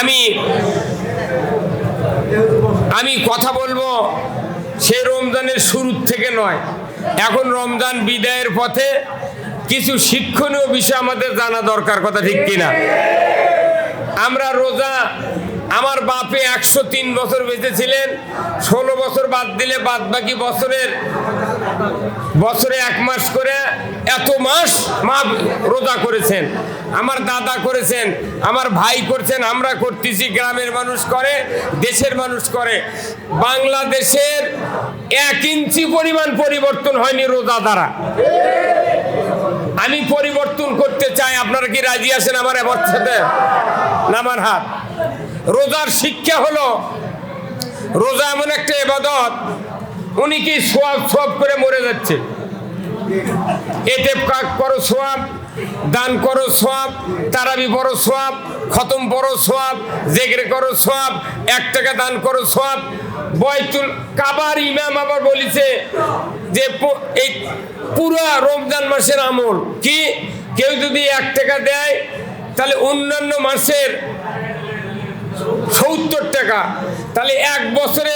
আমি আমি কথা বলব সে রমজানের শুরুর থেকে নয়। এখন রমজান বিদায়ের পথে কিছু শিক্ষণীয় বিষয় আমাদের জানা দরকার, কথা ঠিক কিনা? আমরা রোজা আমার বাপে একশো তিন বছর বেঁচেছিলেন, ষোলো বছর বাদ দিলে বাদ বাকি বছরের, বছরে এক মাস করে এত মাস মা রোজা করেছেন, আমার দাদা করেছেন, আমার ভাই করছেন, আমরা করতেছি, গ্রামের মানুষ করে, দেশের মানুষ করে। বাংলাদেশের এক ইঞ্চি পরিমাণ পরিবর্তন হয়নি রোজা দ্বারা। আমি পরিবর্তন করতে চাই, আপনারা কি রাজি আছেন আমার এবার সাথে নামার হাত। রোজার শিক্ষা হলো, রোজা এমন একটা এবাদত উনি কি সোয়াব সোয়াব করে মরে যাচ্ছে। এতে কাক করো সোয়াব, দান করো সোয়াব, তারাবি পড়ো সোয়াব, খতম পড়ো সোয়াব, জেগরে করো সোয়াব, এক টাকা দান করো সোয়াব। বয়তুল কাবার ইমাম আবার বলিছে যে এই পুরো রমজান মাসের আমল কি? কেউ যদি এক টাকা দেয়, তাহলে অন্যান্য মাসের সত্তর টাকা। তাহলে এক বছরে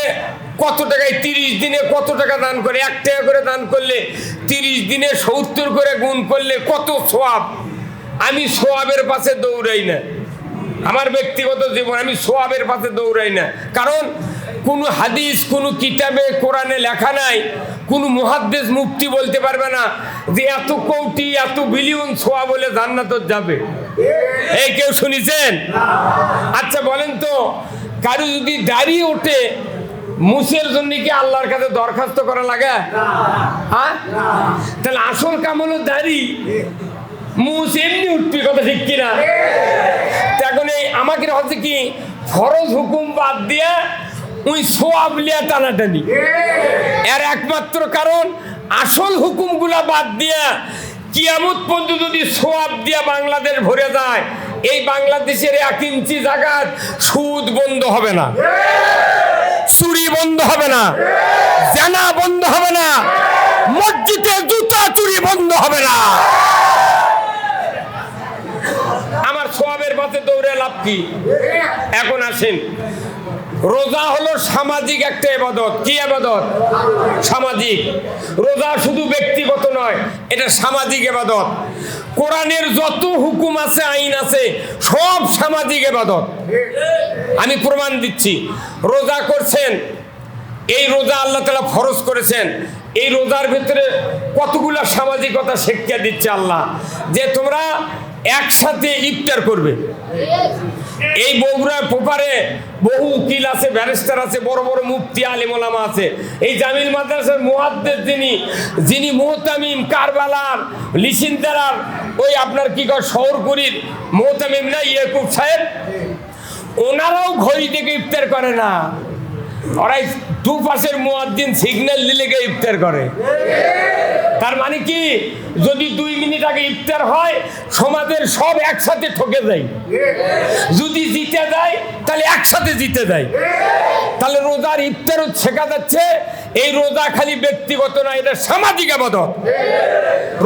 কত টাকায় তিরিশ দিনে কত টাকা দান করে? এক টাকা করে দান করলে তিরিশ দিনে সত্তর করে গুণ করলে কত সোয়াব? আমি সোয়াবের পাশে দৌড়াই না। আমার ব্যক্তিগত জীবন আমি সোয়াবের পাশে দৌড়াই না। কারণ কোনো হাদিস, কোনো কিতাবে, কোরআনে লেখা নাই, কোনো মুহাদ্দেশ মুক্তি বলতে পারবে না যে এত কৌটি, এত বিলিয়ন সোয়া বলে জান্নাত যাবে। এই কেউ শুনেছেন? আচ্ছা বলেন তো, কারও যদি দাঁড়িয়ে ওঠে, মুসের জন্য কি আল্লাহর কাছে দরখাস্ত করা লাগে? হ্যাঁ তাহলে আসল কাম হলো দাড়ি। মুস এমনি উঠবে, কথা ঠিক কিনা? এখন এই আমাকে হচ্ছে কি, ফরজ হুকুম বাদ দিয়া ওই সোয়াব লিয়া টানাটানি। এর একমাত্র কারণ, আসল হুকুমগুলা বাদ দিয়া কিয়ামত পর্যন্ত যদি সোয়াব দিয়া বাংলাদেশ ভরে যায়, এই বাংলাদেশের এক ইঞ্চি জায়গার সুদ বন্ধ হবে না। চুরি বন্ধ হবে না। জানা বন্ধ হবে না। মসজিদে জুতা চুরি বন্ধ হবে না। আমার সোয়াবের পথে দৌড়ে লাভ কি? এখন আসেন। রোজা হলো সামাজিক একটা এবাদত কি এবাদত সামাজিক। রোজা শুধু ব্যক্তিগত নয়, এটা সামাজিক এবাদত কোরআনের যত হুকুম আছে, আইন আছে, সব সামাজিক এবাদত আমি প্রমাণ দিচ্ছি, রোজা করছেন, এই রোজা আল্লাহ তালা ফরজ করেছেন, এই রোজার ভিতরে কতগুলো সামাজিকতা শিক্ষা দিচ্ছে আল্লাহ, যে তোমরা একসাথে ইফতার করবে। এই বগুড়ার পোপারে বহু উকিল আছে, ব্যারিস্টার আছে, বড় বড় মুফতি, আলিমোলামা আছে। এই জামিল মাদ্রাসার মুহাদ্দের যিনি যিনি মোহতামিম কারবালার, লিসিন্দারার, ওই আপনার কি কর শহরকুরির মোহতামিম না, ইয়েকুব সাহেব? ওনারাও ঘড়ি থেকে ইফতার করে না। ওরাই দু পাশের মুয়াদ্দিন সিগন্যাল দিলে গিয়ে ইফতার করে। তার মানে কি? যদি দুই মিনিট আগে ইফতার হয়, সমাজের সব একসাথে ঠকে যায়। যদি জিতে যায়, তাহলে একসাথে জিতে যায়। তাহলে রোজার ইফতারও শেখা যাচ্ছে। এই রোজা খালি ব্যক্তিগত না, এটা সামাজিক আবাদত।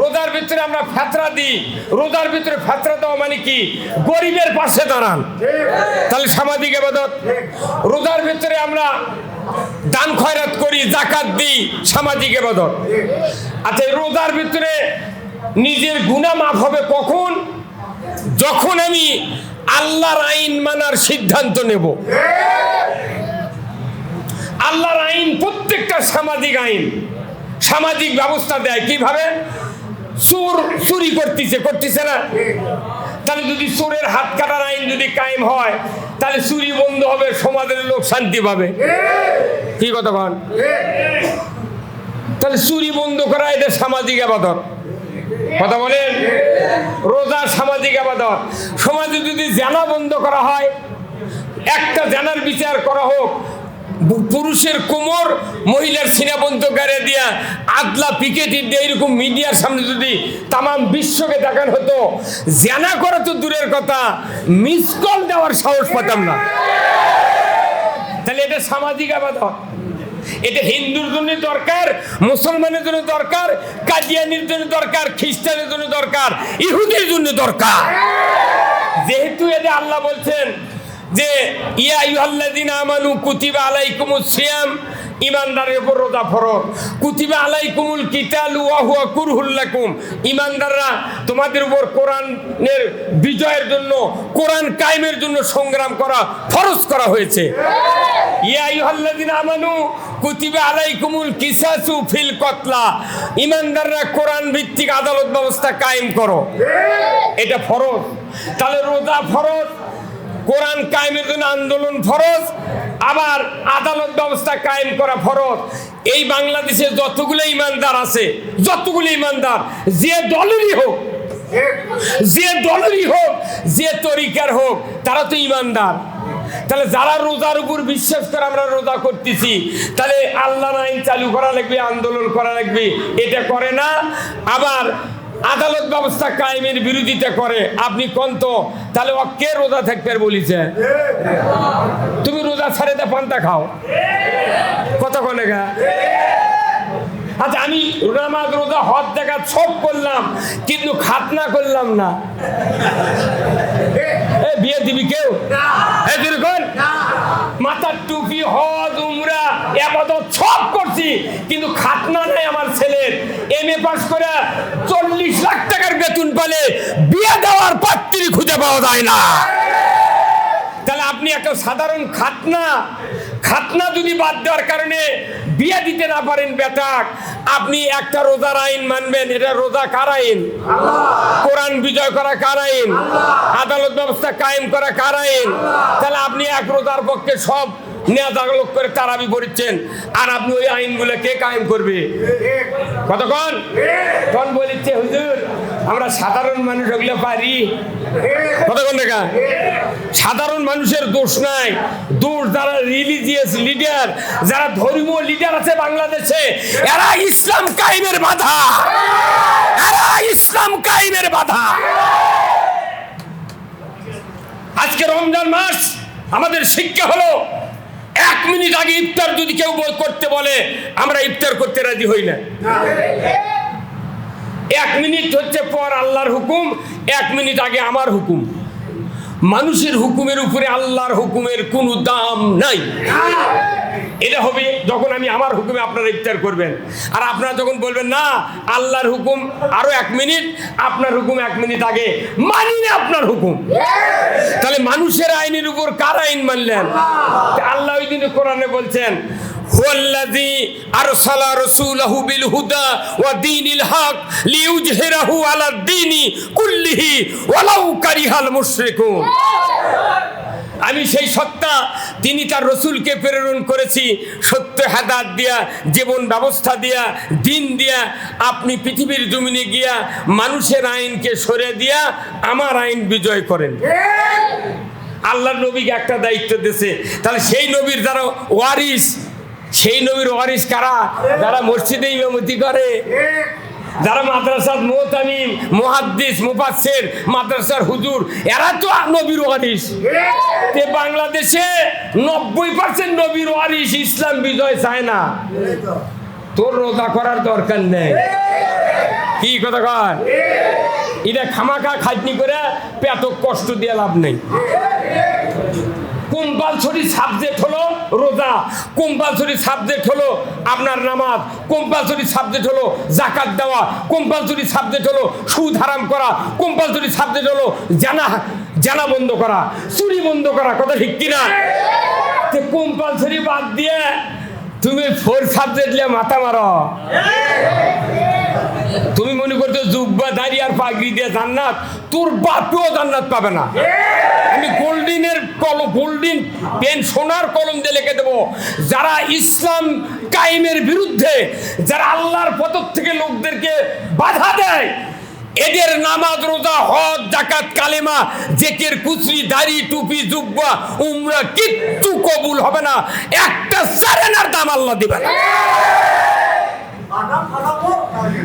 রোজার ভিতরে আমরা ফেতরা দিই। রোজার ভিতরে ফেতরা দেওয়া মানে কি? গরিবের পাশে দাঁড়ান। তাহলে সামাজিক আবাদত। রোজার ভিতরে আমরা দান খয়রাত করি, জাকাত দিই, সামাজিক আবাদত আচ্ছা রোজার ভিতরে নিজের গুণা মাফ হবে কখন? যখন আমি আল্লাহর আইন মানার সিদ্ধান্ত নেব। আল্লাহর আইন প্রত্যেকটা সামাজিক আইন, সামাজিক ব্যবস্থা দেয়। কীভাবে? চুর চুরি করতেছে করতেছে না? তাহলে যদি চোরের হাত কাটার আইন যদি কায়েম হয়, তাহলে চুরি বন্ধ হবে, সমাজের লোক শান্তি পাবে। কি কথা কন তাহলে চুরি বন্ধ করা এটা সামাজিক আবাদত। কথা বলেন? রোজা সামাজিক আবাদত। সমাজে যদি জানা বন্ধ করা হয়, একটা জানার বিচার করা হোক পুরুষের কোমর মহিলার সিনা বন্ধ করে দিয়া আদলা পিকেটি দিয়ে এরকম মিডিয়ার সামনে যদি তাম বিশ্বকে দেখানো হতো, জানা করা তো দূরের কথা মিস কল দেওয়ার সাহস পেতাম না। তাহলে এটা সামাজিক আবাদত। এটা হিন্দুর জন্য দরকার, মুসলমানের জন্য দরকার, কাদিয়ানির জন্য দরকার, খ্রিস্টানের জন্য দরকার, ইহুদের জন্য দরকার। যেহেতু এটা আল্লাহ বলছেন যে ইমানদারের রোজা আলাইকুমুল ইমানদাররা তোমাদের বিজয়ের জন্য কায়েমের জন্য সংগ্রাম করা, ফরজ করা হয়েছে। আমানু আলাইকুমুল ফিল কতলা। ইমানদাররা কোরআন ভিত্তিক আদালত ব্যবস্থা কায়েম করো। এটা ফরজ। তাহলে রোজা ফরজ কোরআন কায়েমের জন্য আন্দোলন ফরজ, আবার আদালত ব্যবস্থা কায়েম করা ফরজ। এই বাংলাদেশে যতগুলো ইমানদার আছে, যতগুলো ইমানদার, যে দলেরই হোক, যে দলেরই হোক, যে তরিকার হোক, তারা তো ইমানদার। তাহলে যারা রোজার উপর বিশ্বাস করে আমরা রোজা করতেছি, তাহলে আল্লাহ আইন চালু করা লাগবে, আন্দোলন করা লাগবে, এটা করে না। আবার আদালত ব্যবস্থা কায়েমের বিরোধিতা করে। আপনি কন্ত তাহলে ও কে রোজা থাকতে বলিছে? তুমি রোজা ছাড়ে দে, পান্তা খাও। কত কনে গা? আচ্ছা আমি নামাজ, রোজা, হজ দেখা সব করলাম, কিন্তু খাতনা করলাম না। এ, বিয়ে দিবি কেউ? এ মাথার টুপি, হজ, উমরা আপাতত সব করছি, কিন্তু খাতনা নাই আমার ছেলের। এম এ পাস করে চল্লিশ লাখ টাকার বেতন পালে বিয়ে দেওয়ার পাত্রী খুঁজে পাওয়া যায় না। তাহলে আপনি একটা সাধারণ খাতনা খাতনা যদি বাদ দেওয়ার কারণে বিয়ে দিতে না পারেন বেটাক আপনি একটা রোজার আইন মানবেন। এটা রোজা কার আইন? কোরআন বিজয় করা কার আইন? আদালত ব্যবস্থা কায়েম করা কার আইন? তাহলে আপনি এক রোজার পক্ষে সব নেতালোক করে তারাবি পড়ছেন। আর আপনি ওই আইনগুলো কে কায়েম করবে? কতক্ষণ? তখন বলিচ্ছে, হুজুর, আমরা সাধারণ মানুষ ওগুলো পারি। কতক্ষণ দেখা? সাধারণ মানুষের দোষ নাই। দোষ যারা রিলিজিয়াস লিডার যারা ধর্মীয় লিডার আছে বাংলাদেশে, এরা ইসলাম কায়েমের বাধা। এরা ইসলাম কায়েমের বাধা। আজকে রমজান মাস, আমাদের শিক্ষা হলো এক মিনিট আগে ইফতার যদি কেউ করতে বলে, আমরা ইফতার করতে রাজি হই না। এক মিনিট হচ্ছে পর আল্লাহর হুকুম, এক মিনিট আগে আমার হুকুম। মানুষের হুকুমের উপরে আল্লাহর হুকুমের কোনো দাম নাই। এটা হবে যখন আমি আমার হুকুমে আপনারা ইফতার করবেন। আর আপনারা যখন বলবেন, না, আল্লাহর হুকুম আরও এক মিনিট, আপনার হুকুম এক মিনিট আগে মানি না আপনার হুকুম। তাহলে মানুষের আইনের উপর কার আইন মানলেন? আল্লাহ ওই দিনে কোরআনে বলছেন মুশরিকুন। আমি সেই সত্তা তিনি তার রসুলকে প্রেরণ করেছি, সত্য হেদাত দিয়া, জীবন ব্যবস্থা দিয়া, দিন দিয়া, আপনি পৃথিবীর জমিনে গিয়া মানুষের আইনকে সরে দিয়া আমার আইন বিজয় করেন। আল্লাহ নবীকে একটা দায়িত্ব দিয়েছে তাহলে সেই নবীর যারা ওয়ারিস, সেই নবীর ওয়ারিস কারা? যারা মসজিদে ইমামতি করে। যারা মাদ্রাসার মোহতামিম মুহাদ্দিস, মুফাসসির, মাদ্রাসার হুজুর, এরা তো নবীর ওয়ারিস তে বাংলাদেশে নব্বই পার্সেন্ট নবীর ওয়ারিস ইসলাম বিজয় চায় না। তোর রোজা করার দরকার নেই। কি কথা কর এটা খামাখা খাটনি করে পেট কষ্ট দিয়ে লাভ নেই। কম্পালসরি সাবজেক্ট হলো রোজা। কম্পালসরি সাবজেক্ট হলো আপনার নামাজ। কম্পালসরি সাবজেক্ট হলো জাকাত দেওয়া। কম্পালসরি সাবজেক্ট হলো সুদ হারাম করা। কম্পালসরি সাবজেক্ট হলো জানা জানা বন্ধ করা, চুরি বন্ধ করা, কথা ঠিক কিনা? কম্পালসরি বাদ দিয়ে তুমি ফোর সাবজেক্ট নিয়ে মাথা মারো। তুমি মনে করছ জুব্বা, দাড়ি আর পাগড়ি দিয়ে জান্নাত? তোর বাপেও জান্নাত পাবে না। আমি গোল্ডিনের কলম, গোল্ডিন পেন, সোনার কলম দিয়ে লিখে দেবো। যারা ইসলাম কায়েমের বিরুদ্ধে, যারা আল্লাহর পথ থেকে লোকদেরকে বাধা দেয়, এদের নামাজ, রোজা, হজ জাকাত কালেমা, জেকের, কুচরি, দাড়ি, টুপি, জুব্বা, উমরা কিচ্ছু কবুল হবে না। একটা সারেনার দাম আল্লাহ দিবে না।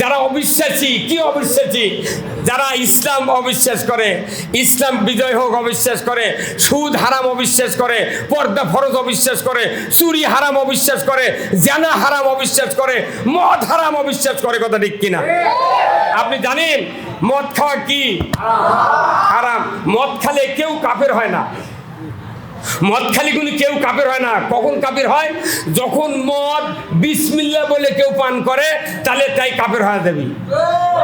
যারা অবিশ্বাসী, কি অবিশ্বাসী? যারা ইসলাম অবিশ্বাস করে, ইসলাম বিজয় হোক অবিশ্বাস করে, সুদ হারাম অবিশ্বাস করে, পর্দা ফরজ অবিশ্বাস করে, চুরি হারাম অবিশ্বাস করে, জানা হারাম অবিশ্বাস করে, মদ হারাম অবিশ্বাস করে কথা ঠিক কিনা? আপনি জানেন মদ খাওয়া কি? হারাম। মদ খালে কেউ কাফের হয় না। মদ খালি কোনো কেউ কাপের হয় না। কখন কাপের হয়? যখন মদ বিসমিল্লা বলে কেউ পান করে, তাহলে তাই কাপের হয়ে যাবে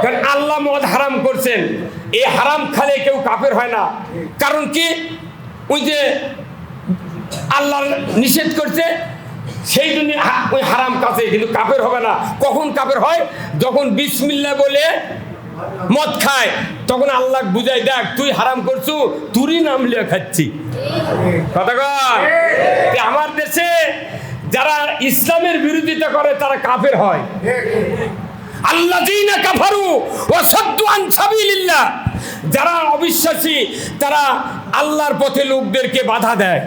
কারণ আল্লাহ মদ হারাম করছেন। এই হারাম খালে কেউ কাপের হয় না। কারণ কি? ওই যে আল্লাহ নিষেধ করছে, সেই জন্য ওই হারাম কাছে। কিন্তু কাপের হবে না। কখন কাপের হয়? যখন বিসমিল্লা বলে মদ খায়। তখন আল্লাহ বুঝাই দেখ, তুই হারাম করছু, তুরই নাম লিয়ে খাচ্ছি। কথা আমার দেশে যারা ইসলামের বিরোধিতা করে, তারা কাফের হয়। আল্লাহ কাফারু ও সদ্দু আন সাবিলিল্লাহ। যারা অবিশ্বাসী, তারা আল্লাহর পথে লোকদেরকে বাধা দেয়।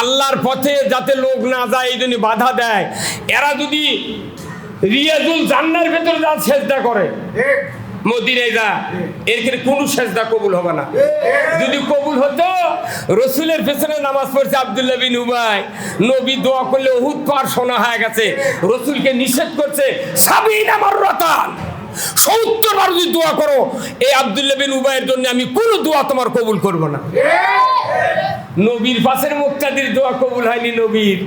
আল্লাহর পথে যাতে লোক না যায়, এই জন্য বাধা দেয়। এরা যদি রিয়াজুল জান্নার ভেতরে যা সেজদা করে মদিনায় যা এর কোনো সেজদা কবুল হবে না। যদি কবুল হতো রসুলের পেছনে নামাজ পড়ছে আবদুল্লাহ বিন উবাই। নবী দোয়া করলে উহুদ পার শোনা হয়ে গেছে। রসুলকে নিষেধ করছে সাবিন আমার রতান সত্তর বার যদি দোয়া করো এই আবদুল্লাহ বিন উবাইয়ের জন্য আমি কোনো দোয়া তোমার কবুল করব না। নবীর পাশের মুক্তাদির দোয়া কবুল হয়নি নবীর।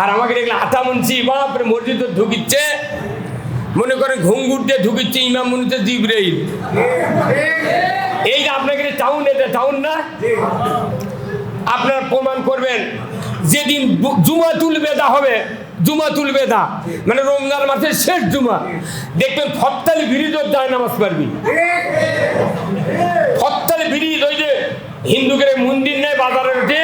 আর আমাকে দেখলে আটা মুন্সি বাপরে মসজিদ ঢুকিচ্ছে মনে করে ঘুঙ্গুর দিয়ে ঢুকিচ্ছে ইমাম মনিতে জিব্রাইল। এই আপনাকে টাউন এটা টাউন না? আপনার প্রমাণ করবেন, যেদিন জুমা জুমাতুল বেদা হবে জুমা জুমাতুল বেদা মানে রমজান মাসের শেষ জুমা, দেখবেন ফত্তালি ভিড়িজোর দায় নামাজ পারবি ফত্তালি ব্রিজ ওই যে হিন্দুদের মন্দির নেই বাজারের উঠে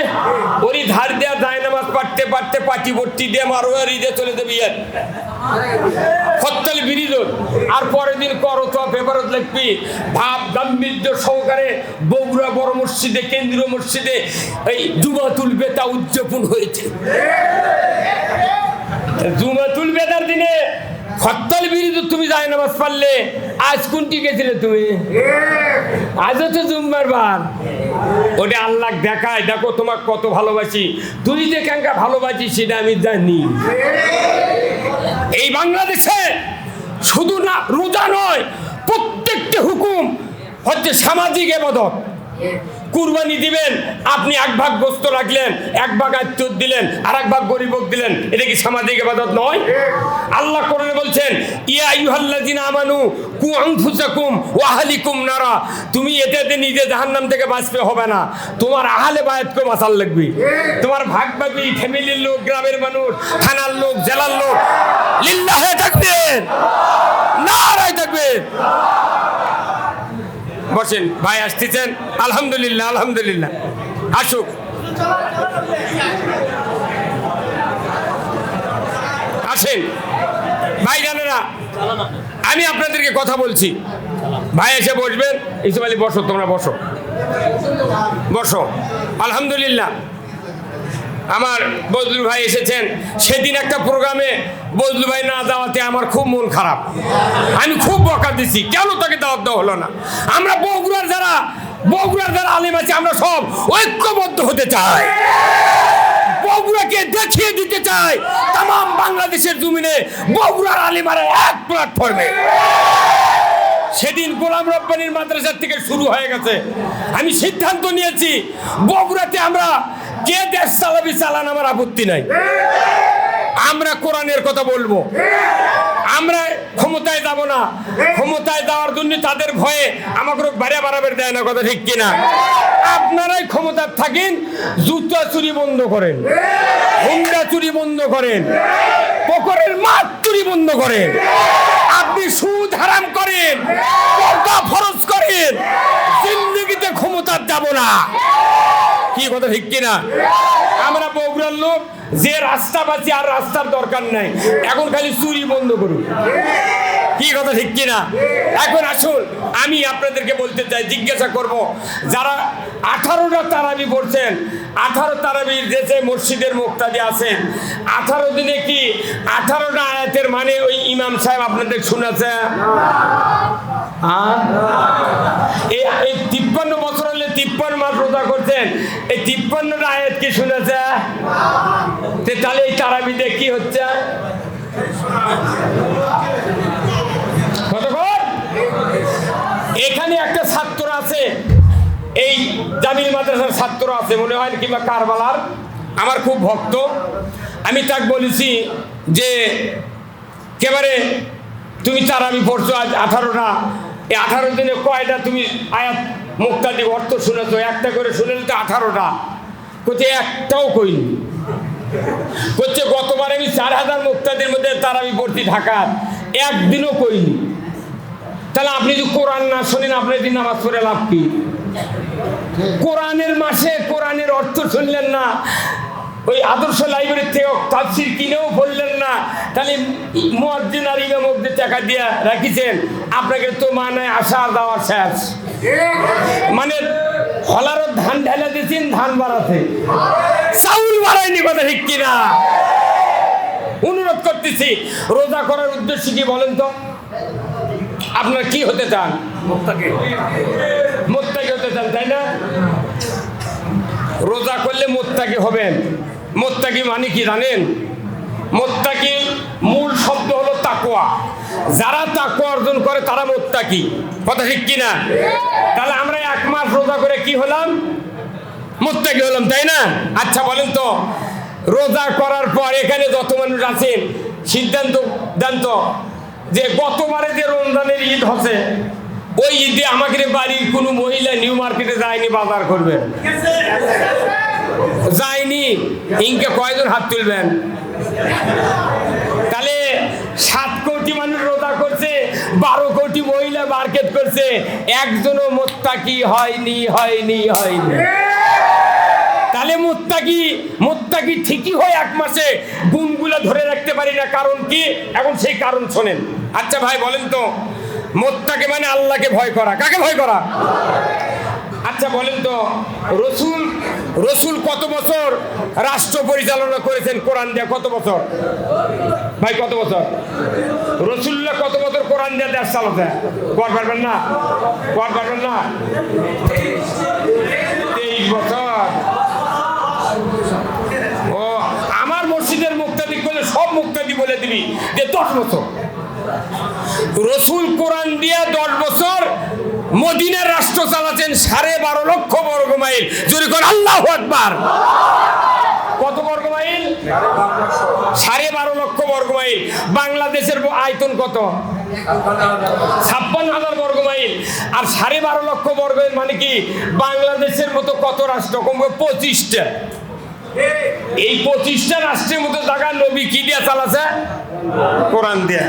ওরই ধার দেওয়া যায় নামাজ পাঠতে পাঠতে পাটি ভর্তি দিয়ে মারোয়ার ঈদে চলে যাবে ইয়ার। ফত্তালি ব্রিজ আর পরের দিন করো তো পেপারত লিখবি ভাব গাম্ভীর্য সহকারে বগুড়া বড় মসজিদে, কেন্দ্রীয় মসজিদে এই জুমাতুল বেতা উদযাপন হয়েছে। জুমাতুল বেতার দিনে ফত্তাল বিরিদ তুমি যায় নামাজ পারলে আজ কোনটি গেছিলে তুমি? আজ তো জুম্মার বার। ওটা আল্লাহ দেখায়, দেখো তোমার কত ভালোবাসি। তুই যে কেঙ্কা ভালোবাসি সেটা আমি জানি। এই বাংলাদেশে শুধু না, রোজা নয়, প্রত্যেকটা হুকুম হচ্ছে সামাজিক এবাদত। কুরবানি দিবেন, আপনি এক ভাগ গোস্ত রাখলেন, এক ভাগ আত্মীয় দিলেন আর এক ভাগ গরিবক দিলেন, এটা কি সামাজিক এবাদত নয়? আল্লাহ কোরআনে বলছেন, ইয়া আইয়ুহাল্লাযিনা আমানু, কু আনফুসাকুম ওয়া আহলিকুম নারা। তুমি এটাতে নিজে জাহান্নাম থেকে বাঁচতে হবে না। তোমার আহলে বায়াতকে বাঁচার লাগবে। তোমার ভাগ ভাগি ফ্যামিলির লোক, গ্রামের মানুষ, থানার লোক, জেলার লোক, লিল্লাহে থাকবেন নারায় থাকবেন বসেন ভাই আসতেছেন, আলহামদুলিল্লাহ আলহামদুলিল্লাহ। আসুক। আসেন। ভাই জানেরা আমি আপনাদেরকে কথা বলছি। ভাই এসে বসবেন। ইসমালি বসো, তোমরা বসো। বসো। আলহামদুলিল্লাহ। আমার বজলু ভাই এসেছেন। সেদিন একটা প্রোগ্রামে বজলু ভাই না দেওয়াতে আমার খুব মন খারাপ। আমি খুব বকা দিছি। কেন তাকে দাওয়াত দেওয়া হলো না? আমরা বগুড়ার যারা বগুড়ার যারা আলিম আছে, আমরা সব ঐক্যবদ্ধ হতে চাই। বগুড়াকে দেখিয়ে দিতে চাই তাম বাংলাদেশের জমিনে বগুড়ার আলিমারা এক প্ল্যাটফর্মে সেদিন গোলাম রব্বানির মাদ্রাসার থেকে শুরু হয়ে গেছে। আমি সিদ্ধান্ত নিয়েছি, বগুড়াতে আমরা কে দেশ চালাবি, চালান, আমার আপত্তি নাই। আমরা কোরআনের কথা বলব। আমরা ক্ষমতায় যাব না। ক্ষমতায় যাওয়ার জন্য তাদের ভয়ে আমাকে বাড়িয়া বাড়াবের দেয় না, কথা ঠিক কিনা? আপনারাই ক্ষমতার থাকেন, জুতা চুরি বন্ধ করেন। হুন্ডা চুরি বন্ধ করেন। পকরের মাছ চুরি বন্ধ করেন। আপনি সুদ হারাম করেন, পর্দা ফরজ করেন। জিন্দগিতে ক্ষমতার যাব না। কি কথা ঠিক কিনা? আমরা বগুড়ার লোক, যে রাস্তা পাচ্ছি আর রাস্তার দরকার নাই। এখন খালি চুরি বন্ধ করুন। কি কথা ঠিক কিনা? এখন আসুন, আমি আপনাদেরকে বলতে চাই, জিজ্ঞাসা করব, যারা আঠারোটা তারাবি পড়ছেন, আঠারো তারাবির দেশে মসজিদের মুক্তাদি আছেন, আঠারো দিনে কি আঠারোটা আয়াতের মানে ওই ইমাম সাহেব আপনাদের শুনেছে? এই তিপ্পান্ন বছর তিপ্পান্ন মাস রোজা করছেন। এই তিপ্পান্নটা আয়াত কি শুনেছে? তাহলে এই তারাবিতে কি হচ্ছে? এখানে একটা ছাত্র আছে। এই জামিল মাদ্রাসার ছাত্র আছে, মনে হয় কিংবা কারবালার। আমার খুব ভক্ত। আমি তাকে বলেছি যে, কেবারে তুমি তার আমি পড়ছো আজ আঠারোটা। এই আঠারো দিনে কয়টা তুমি আয়াত মুক্তাদি অর্থ শুনে তো একটা করে শুনেন তো আঠারোটা। কোথায় একটাও কইনি। হচ্ছে গতবার আমি চার হাজার মুক্তাদের মধ্যে তার আমি পড়ছি ঢাকার। একদিনও কইনি। তাহলে আপনি যদি কোরআন না শোনেন আপনার যদি নামাজ পড়ে লাভ কি? কোরআনের মাসে কোরআনের অর্থ শুনলেন না। ওই আদর্শ লাইব্রেরি থেকে তাফসির কিনেও বললেন না। তাহলে মুয়াজ্জিন আর ইমাম অব্দি টাকা দিয়ে রাখিছেন। আপনাকে তো মানে আসা দেওয়া শেষ। মানে হলারও ধান ঢেলে দিয়েছেন ধান বাড়াতে। চাউল বাড়ায়নি কথা ঠিক কিনা? অনুরোধ করতেছি রোজা করার উদ্দেশ্য কি বলেন তো? আপনারা কি হতে চান? মোত্তাকি হতে চান তাই না? রোজা করলে মোত্তাকি হবেন। মোত্তাকি মানে কি জানেন? মোত্তাকি মূল শব্দ হলো তাকোয়া যারা তাকোয়া অর্জন করে, তারা মোত্তাকি। কথা ঠিক কিনা? তাহলে আমরা এক মাস রোজা করে কি হলাম? মোত্তাকি হলাম, তাই না? আচ্ছা বলেন তো, রোজা করার পর এখানে যত মানুষ আছেন সিদ্ধান্ত দেন তো যে গতবারে যে রমজানের ঈদ হচ্ছে, ওই ঈদে আমাকে বাড়ির কোনো মহিলা নিউ মার্কেটে যায়নি, বাজার করবেন যায়নি। ইনকে কয়জন হাত তুলবেন? তাহলে সাত কোটি মানুষ রোজা করছে, বারো কোটি মহিলা মার্কেট করছে, একজনও মোত্তাকি হয়নি হয়নি হয়নি। তাহলে মোত্তাকি মোত্তাকি ঠিকই হয় এক মাসে, গুণগুলো ধরে রাখতে পারি না, কারণ কি? এখন সেই কারণ শোনেন। আচ্ছা ভাই, বলেন তো, মোত্তাকে মানে আল্লাহকে ভয় করা। কাকে ভয় করা? আচ্ছা বলেন তো, রসুল রসুল কত বছর রাষ্ট্র পরিচালনা করেছেন? কোরআন দিয়ে কত বছর? ভাই, কত বছর? রসুল্লাহ কত বছর কোরআন দিয়ে দেশ চালাতে? কর পারবেন না? কর পারবেন না? তেইশ বছর। ও, আমার মসজিদের মুক্তাদি করলে সব মুক্তাদি বলে দিবি যে দশ বছর। রসুল কোরআন দিয়ে দশ বছর মদিনার রাষ্ট্র চালাচ্ছেন সাড়ে বারো লক্ষ বর্গ মাইল। চুরি করে আল্লাহ কত বর্গ মাইল? সাড়ে বারো লক্ষ বর্গ মাইল। বাংলাদেশের আয়তন কত? ছাপ্পান্ন হাজার বর্গ মাইল। আর সাড়ে বারো লক্ষ বর্গ মানে কি? বাংলাদেশের মতো কত রাষ্ট্র? কমবে পঁচিশটা। এই পঁচিশটা রাষ্ট্রের মতো জায়গা নবী কি দিয়া চালাছে? কোরআন দিয়া।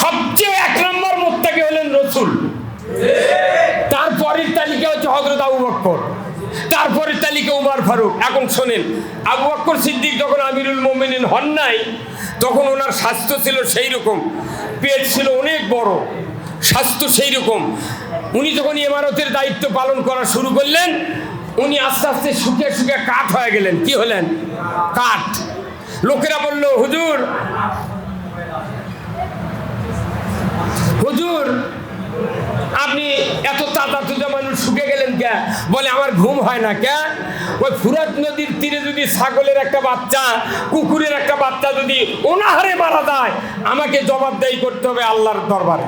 সবচেয়ে এক নম্বর মোত্তাকে হলেন রসুল। তারপরের তালিকা হচ্ছে হজরত আবু বক্কর। তারপরের তালিকা উমার ফারুক। এখন শোনেন, আবু বক্কর সিদ্দিক যখন আমিরুল মোমিনিন হন নাই, তখন ওনার স্বাস্থ্য ছিল সেই রকম পেট ছিল অনেক বড়। স্বাস্থ্য সেই রকম উনি যখন ইমারতের দায়িত্ব পালন করা শুরু করলেন, উনি আস্তে আস্তে শুকে শুকে কাঠ হয়ে গেলেন। কি হলেন? কাঠ। লোকেরা বলল, হুজুর আপনি এত তাতা তুজা মানুষ শুকে গেলেন কে? বলে, আমার ঘুম হয় না কে? ওই ফুরাত নদীর তীরে যদি ছাগলের একটা বাচ্চা, কুকুরের একটা বাচ্চা যদি অনাহারে মারা যায়, আমাকে জবাবদাহি করতে হবে আল্লাহর দরবারে।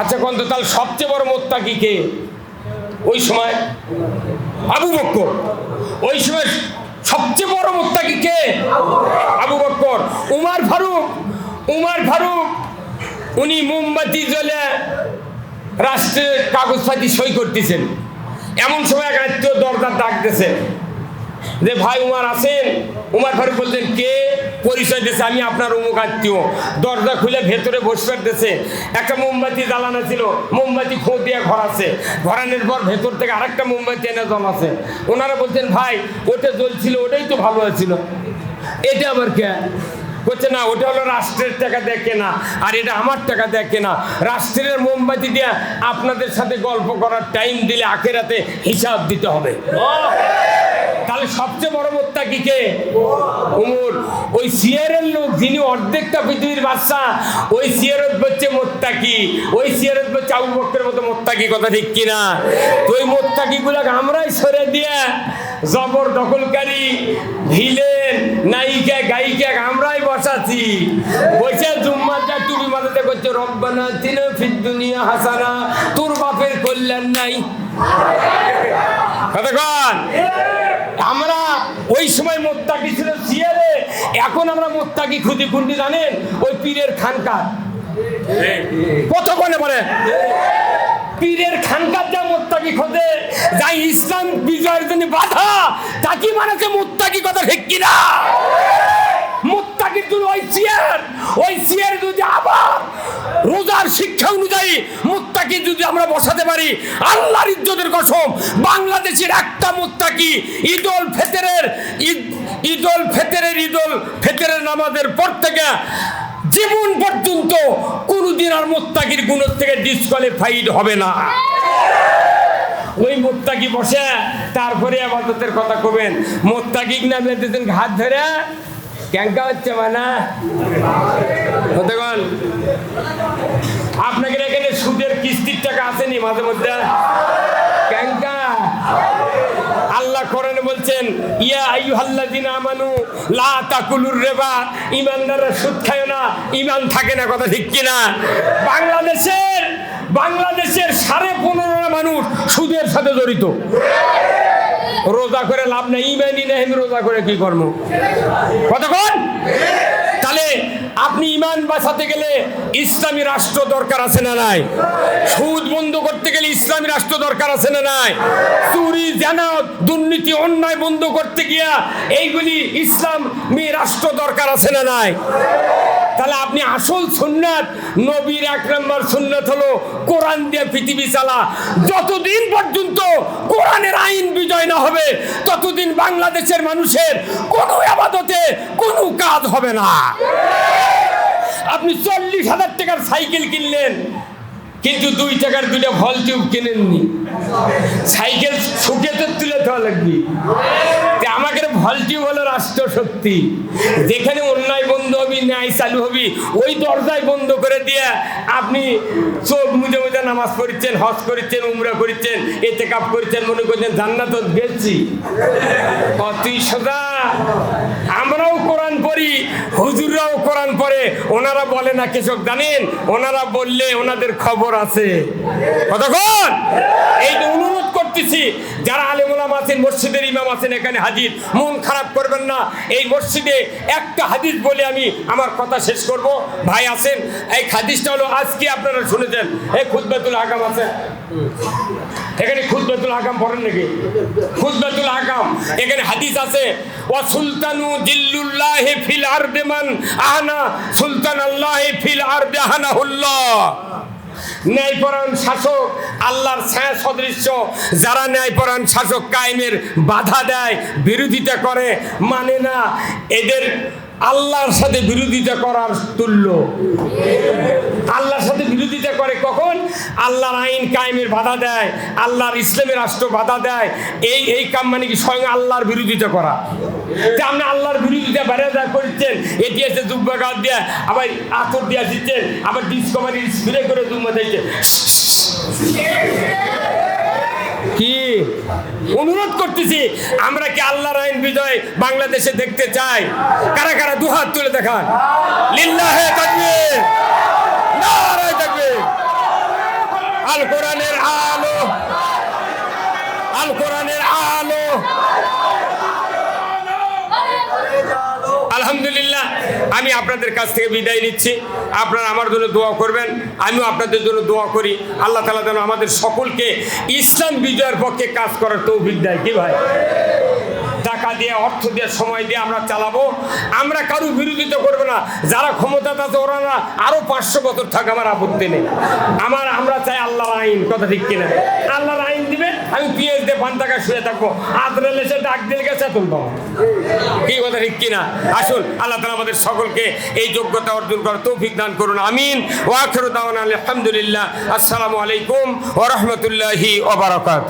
আচ্ছা কন্ত তাহলে সবচেয়ে বড় মোত্তাকি কে ওই সময় আবু বক্কর। ওই সময় সবচেয়ে বড় মোত্তাকি কে? আবু বক্কর। উমার ফারুক উমার ফারুক, উনি মোমবাতি জ্বলে রাষ্ট্রের কাগজ পাতি সই করতেছেন। এমন সময় এক আত্মীয় দরজার ডাক দিয়েছে যে, ভাই, উমার আছেন? উমার ফারুক বলতেন কে? পরিচয় দিয়েছে, আমি আপনার অমুক আত্মীয়। দরজা খুলে ভেতরে বসবার দিয়েছে। একটা মোমবাতি জ্বালানো ছিল, মোমবাতি খোঁ দিয়ে ঘর আছে। ঘরানোর পর ভেতর থেকে আরেকটা মোমবাতি এনে জ্বলাছে ওনারা বলতেন ভাই, ওটা জ্বলছিল, ওটাই তো ভালো হয়েছিল। এটা আবার কে? বলছে, না, ওটা হলো রাষ্ট্রের টাকা দিয়ে কেনা, আর এটা আমার টাকা দিয়ে কেনা। রাষ্ট্রের মোমবাতি দিয়ে আপনাদের সাথে গল্প করার টাইম দিলে আখেরাতে হিসাব দিতে হবে। তাহলে সবচেয়ে বড় মোত্তাকি কে উমর। ওই সিয়ারের লোক যিনি অর্ধেকটা পৃথিবীর বাচ্চা ওই সিয়ারত হচ্ছে মোত্তাকি ওই সিয়ারত হচ্ছে আবু বক্রের মতো মোত্তাকি কথা ঠিক কিনা? তো ওই মোত্তাকি গুলাকে আমরাই সরে দিয়ে জবর দখলকারী ভিলেন নায়িকা, গায়িকা আমরাই বসাচ্ছি। বসে জুম্মাটা টুপি মাথাতে করছে। রব্বানা তিন ফিদ দুনিয়া হাসানা, তোর বাপের কল্যাণ নাই। কতক্ষণ আমরা ওই সময় মোত্তাকি ছিল সিয়ারে, এখন আমরা মোত্তাকি খুঁজি খুঁজি জানেন? ওই পীরের খানকার কত কতক্ষণে বলে? পীরের খানকার যা মোত্তাকি খোঁজে যাই ইসলাম বিজয়ের জন্য বাধা, তা তাকে মানেছে মোত্তাকি কথা ঠিক কিনা মোত্তাকির ওই চেয়ার ওই চেয়ার যদি আবার রোজার শিক্ষা অনুযায়ী মুত্তাকি যদি আমরা বসাতে পারি, আল্লাহর ইজ্জতের কসম, বাংলাদেশের একটা মুত্তাকি ঈদুল ফেতরের, ঈদ, ঈদুল ফেতরের ঈদুল ফেতরের নামাজের পর থেকে জীবন পর্যন্ত কোনোদিন আর মুত্তাকির গুণের থেকে ডিসকোয়ালিফাইড হবে না। ওই মোত্তাকি বসে, তারপরে আবাদতের কথা কবেন। মোত্তাকিক নামে দিতেন ঘাট ধরে ক্যাঙ্কা হচ্ছে মানা কতক্ষণ আপনাদের এখানে সুদের কিস্তির টাকা আসেনি মাঝে মধ্যে? ক্যাঙ্কা আল্লাহ কোরআনে বলছেন, ইয়া আইয়ুহাল্লাযিনা আমানু, লা তাকুলুর রিবা। ইমানদাররা সুদ খায় না, ঈমান থাকে না, কথা ঠিক কিনা? বাংলাদেশের বাংলাদেশের সাড়ে পনেরো মানুষ সুদের সাথে জড়িত। রোজা করে লাভ নেই, ইমানই নেই রোজা করে কি করব? কতক্ষণ? তাহলে আপনি ইমান বাঁচাতে গেলে ইসলামী রাষ্ট্র দরকার আছে না নাই? সুদ বন্ধ করতে গেলে ইসলামী রাষ্ট্র দরকার আছে না নাই? চুরি, জানাত, দুর্নীতি, অন্যায় বন্ধ করতে গিয়া এইগুলি ইসলামী রাষ্ট্র দরকার আছে না নাই? তাহলে আপনি আসল সুন্নাত, নবীর এক নম্বর সুন্নাত হলো কোরআন দিয়ে পৃথিবী চালা। যতদিন পর্যন্ত কোরআনের আইন বিজয় না হবে, ততদিন বাংলাদেশের মানুষের কোনো আবাদতে কোনো কাজ হবে না। আপনি চল্লিশ হাজার টাকার সাইকেল কিনলেন কিন্তু দুই টাকার দুইটা ভল টিউব কিনেননি। সাইকেল ছুটেতে তুলে দেওয়া লাগবে। আমাকে ভল টিউব হলো রাষ্ট্র শক্তি যেখানে অন্যায় বন্ধ হবি, ন্যায় চালু হবি, ওই দরজায় বন্ধ করে দিয়ে আপনি চোখ মুজে মুজে নামাজ পড়ছেন হজ করেছেন উমরা করেছেন এতে কাপ করেছেন মনে করছেন জান্নাত গেছি। অতি সোজা আমরাও হুজুরাও হুজুররাও কোরআন পরে ওনারা বলে না, কৃষক জানেন? ওনারা বললে ওনাদের খবর আছে। কতক্ষণ এই করতেছি। যারা আলেমুলাম আছেন, মসজিদের ইমাম আছেন, এখানে হাজির, মন খারাপ করবেন না। এই মসজিদে একটা হাদিস বলে আমি আমার কথা শেষ করব। ভাই আছেন, এই হাদিসটা হলো আজকে আপনারা শুনেছেন। এই খুদ্বাতুল আগাম আছেন এখানে খুদ্বাতুল আগাম পড়েন নাকি? খুদ্বাতুল আগাম। এখানে হাদিস আছে ও সুলতানু জিল্লুল্লাহ ফিল আরদে মান আহনা সুলতান আল্লাহ ফিল আরদে আহনাহুল্লাহ। ন্যায়পরায়ণ শাসক, আল্লাহর ছায়া সদৃশ্য। যারা ন্যায়পরায়ণ শাসক কায়েমের বাধা দেয়, বিরোধিতা করে মানে না, এদের আল্লাহর সাথে বিরোধিতা করার তুল্য। আল্লাহর সাথে বিরোধিতা করে কখন? আল্লাহর আইন কায়েমের বাধা দেয়, আল্লাহর ইসলামের রাষ্ট্র বাধা দেয়, এই এই কাম মানে কি? স্বয়ং আল্লাহর বিরোধিতা করা। আপনি আল্লাহর বিরোধিতা বেড়ে দেয় করছেন, এটি আছে দুব্বা গাছ দিয়ে, আবার আতর দিয়ে দিচ্ছেন আবার ডিসকভারি স্প্রে করে দুম্বা দিচ্ছেন কি? অনুরোধ করতেছি, আমরা কি আল্লাহর আইন বিজয় বাংলাদেশে দেখতে চাই? কারা কারা দু হাত তুলে দেখান? লিল্লাহে তাকবীর, নারায় তাকবীর। আল কোরআনের আলো আল আমি আপনাদের কাছ থেকে বিদায় নিচ্ছি। আপনারা আমার জন্য দোয়া করবেন, আমিও আপনাদের জন্য দোয়া করি। আল্লাহ তালা যেন আমাদের সকলকে ইসলাম বিজয়ের পক্ষে কাজ করার তৌফিক দেয়। কি ভাই? টাকা দিয়ে, অর্থ দিয়ে, সময় দিয়ে আমরা চালাবো। আমরা কারও বিরোধিতা করব না। যারা ক্ষমতা আছে, ওরা না আরও পাঁচশো বছর থাক আমার আপত্তি নেই। আমার, আমরা চাই আল্লাহর আইন, কথা ঠিক কিনা? আল্লাহর আইন দিবে, আমি পিএস দিয়ে পান টাকা শুয়ে থাকব। আদরাল এসে ডাক দিলে গেছে তুল পাবো কি কথা ঠিক কিনা? আসুন, আল্লাহ তালা আমাদের সকলকে এই যোগ্যতা অর্জন করার তৌফিক দান করুন। আমিন। ওয়াখর দাওয়ান আলহামদুলিল্লাহ আসসালামু আলাইকুম ওরহমতুল্লাহি ওবরাকাত